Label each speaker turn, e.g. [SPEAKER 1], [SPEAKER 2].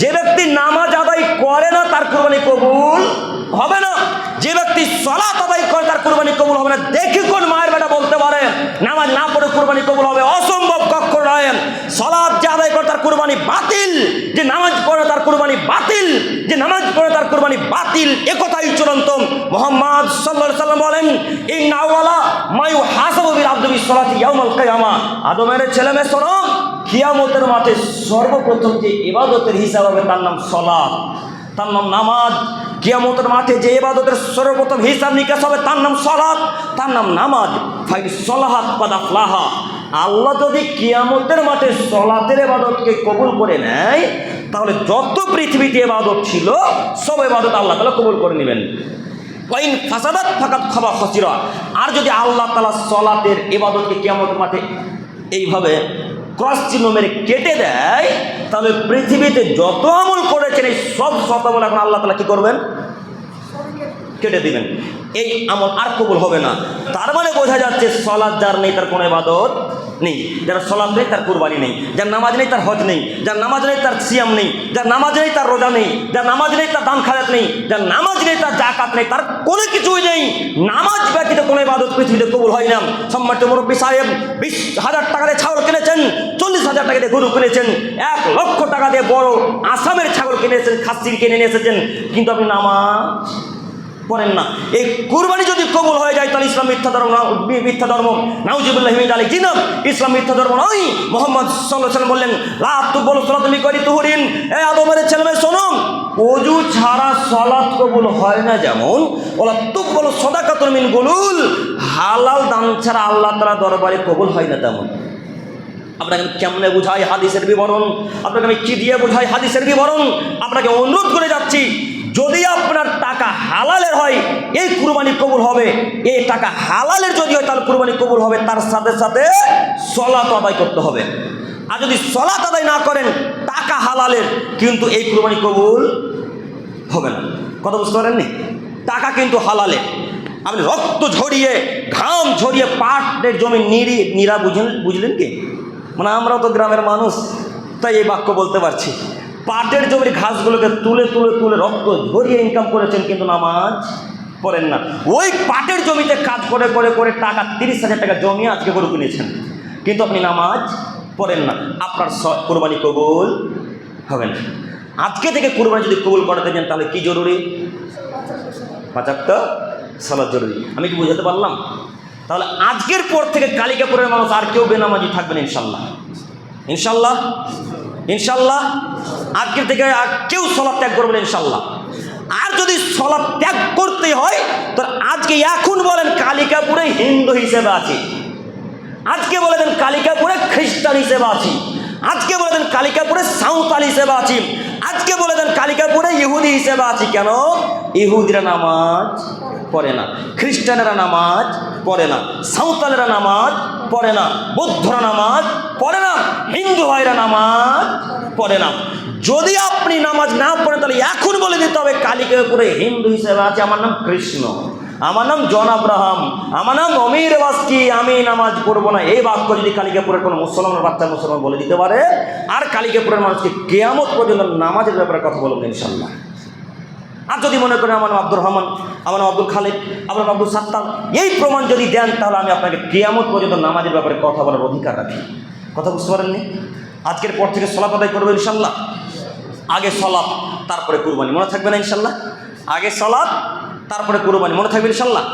[SPEAKER 1] যে ব্যক্তি নামাজ আদায় করে না, তার কোরবানি কবুল হবে না। যে ব্যক্তি সলাত আদায় করে, তার কোরবানি কবুল হবে না। দেখি কোন মায়ের বেটা বলতে পারে, নামাজ না পড়ে কোরবানি কবুল হবে। অসম্ভব কক্ষ নয়। সলাদ যে আদায় করে, তার কোরবানি বাতিল। যে নামাজ পড়ে, তার কোরবানি বাতিল। যে নামাজ পড়ে, তার কোরবানি বাতিল। একথাই চূড়ান্ত। মোহাম্মদ সাল্লাল্লাহু সাল্লাম বলেন এই নাওয়ালা মায়ু হাসাবুবির আব্দুল সলাতি ইয়াউমাল কিয়ামা। আদমের ছেলে মেয়ে, শোনো। কিয়ামতের মাঠে সর্বপ্রথম যে এবাদতের হিসাব হবে তার নাম সলাত তার নাম নামাজ। কিয়ামতের মাঠে যে এবাদতের সর্বপ্রথম হিসাব নিকাশ হবে তার নাম সলাত তার নাম নামাজ। ফাইন সলাহাত পাদাফলাহা আল্লাহ যদি কিয়ামতের মাঠে সলাতের ইবাদতকে কবুল করে নেয়, তাহলে যত পৃথিবীতে এবাদত ছিল, সব এবাদত আল্লাহ তালা কবুল করে নেবেন। ওয়াইন ফাসাদাত ফাকাত খাবা খসিরা। আর যদি আল্লাহ তালা সলাতের ইবাদতকে কিয়ামতের মাঠে এইভাবে ক্রস চিহ্ন মেরে কেটে দেয় তাহলে পৃথিবীতে যত আমল করেছেন এই সব শত আমল এখন আল্লাহ তালা কি করবেন? কেটে দিবেন। এই আমল আর কবুল হবে না। তার মানে বোঝা যাচ্ছে সলাদ যার নেই, তার কোনো ইবাদত নেই। যার সলাদ নেই, তার কুরবানি নেই। যার নামাজ নেই, তার হজ নেই। যার নামাজ নেই, তার সিয়াম নেই। যার নামাজ নেই, তার রোজা নেই। যার নামাজ নেই, তার দান খাজাত নেই। যার নামাজ নেই, তার জাকাত নেই, তার কোনো কিছুই নেই। নামাজ ব্যতীত কোনো ইবাদত পৃথিবীতে কবুল হয় না। সম্মানিত মুরব্বী সাহেব, বিশ হাজার টাকা দিয়ে ছাগল কিনেছেন, চল্লিশ হাজার টাকা দিয়ে গরু কিনেছেন, এক লক্ষ টাকা দিয়ে বড় আসামের ছাগল কিনেছেন, খাসির কিনে নিয়ে এসেছেন। কিন্তু আপনি নামাজ পড়েন না। এই কুরবানি যদি কবুল হয়ে যায়, তাহলে ইসলাম মিথ্যা ধর্ম মিথ্যা ধর্ম। নাউজিবুল্লাহ হিমিদ আলী জিনাম ইসলাম মিথ্যা ধর্ম নয়। মোহাম্মদ সাল্লাহ সাল্লাম বললেন লাভ তু বলো সলা তুমি করি তুহরিন। এ আদমের ছেলে মেয়ে শোনো, অজু ছাড়া সলাৎ কবুল হয় না যেমন ওলা তু বলো সদা মিন গুলুল। হালাল দান ছাড়া আল্লাহ তালা দরবারে কবুল হয় না তেমন। আপনাকে আমি কেমনে বুঝাই হাদিসের বিবরণ? আপনাকে আমি কি দিয়ে বুঝাই হাদিসের বিবরণ? আপনাকে অনুরোধ করে যাচ্ছি যদি আপনার টাকা হালালের হয়, এই কুরবানি কবুল হবে। এই টাকা হালালের যদি হয়, তাহলে কুরবানি কবুল হবে। তার সাথে সাথে সলাত আদায় করতে হবে। আর যদি সলাত আদায় না করেন, টাকা হালালের, কিন্তু এই কুরবানি কবুল হবে না। কথা বুঝতে পারেননি? টাকা কিন্তু হালালের। আপনি রক্ত ঝরিয়ে, ঘাম ঝরিয়ে পাটের জমি নিরি, নিরা বুঝলেন বুঝলেন কি? মানে আমরাও তো গ্রামের মানুষ, তাই এই বাক্য বলতে পারছি। পাটের জমির ঘাসগুলোকে তুলে তুলে তুলে রক্ত ঝরিয়ে ইনকাম করেছেন কিন্তু নামাজ পড়েন না। ওই পাটের জমিতে কাজ করে করে করে টাকা তিরিশ হাজার টাকা জমিয়ে আজকে গরু কিনেছেন। কিন্তু আপনি নামাজ পড়েন না। আপনার কোরবানি কবুল হবে না। আজকে থেকে কোরবানি যদি কবুল করাতে যান, তাহলে কি জরুরি? পাঁচাত্তর সালাদ জরুরি। আমি কি বুঝাতে পারলাম? তাহলে আজকের পর থেকে কালিকাপুরের মানুষ আর কেউ বেনামাজি থাকবেন ইনশাল্লাহ। ইনশাল্লাহ ইনশাল্লাহ, আজকের থেকে আর কেউ সলাপ ত্যাগ করবেন ইনশাল্লাহ। আর যদি সলাপ ত্যাগ করতে হয়, তো আজকে এখন বলেন কালিকাপুরে হিন্দু হিসেবে আছি। আজকে বলে দেন কালিকাপুরে খ্রিস্টান হিসেবে আছি। আজকে বলে দেন কালিকাপুরে সাঁওতাল হিসেবে আছি। আজকে বলে দেন কালিকাপুরে ইহুদি হিসেবে আছি। কেন? ইহুদিরা নামাজ পড়ে না। খ্রিস্টানেরা নামাজ পড়ে না। সাঁওতালেরা নামাজ পড়ে না। বৌদ্ধরা নামাজ পড়ে না। হিন্দু ভাইরা নামাজ পড়ে না। যদি আপনি নামাজ না পড়েন, তাহলে এখন বলে দিতে হবে, কালিকাপুরে হিন্দু হিসেবে আছে। আমার নাম কৃষ্ণ। আমার নাম জন আব্রাহাম। আমার নাম অমির বাস্কি। আমি নামাজ পড়ব না। এই বাক্য যদি কালিকাপুরের কোনো মুসলমানের বাচ্চা মুসলমান বলে দিতে পারে, আর কালিকাপুরের মানুষকে কেয়ামত পর্যন্ত নামাজের ব্যাপারে কথা বলবেন ইনশাল্লাহ আর যদি মনে করেন, আমার আব্দুর রহমান, আমার আব্দুল খালেদ আমার আব্দুল সাত্তার, এই প্রমাণ যদি দেন, তাহলে আমি আপনাকে কেয়ামত পর্যন্ত নামাজের ব্যাপারে কথা বলার অধিকার রাখি। কথা বুঝতে পারেননি? আজকের পর থেকে সলাপ আদায় করব ইনশাল্লাহ আগে সলাপ, তারপরে কুরবানি। মনে থাকবে না ইনশাল্লাহ আগে সলাপ, তারপরে কুরবানি। মনে থাকবে ইনশাল্লাহ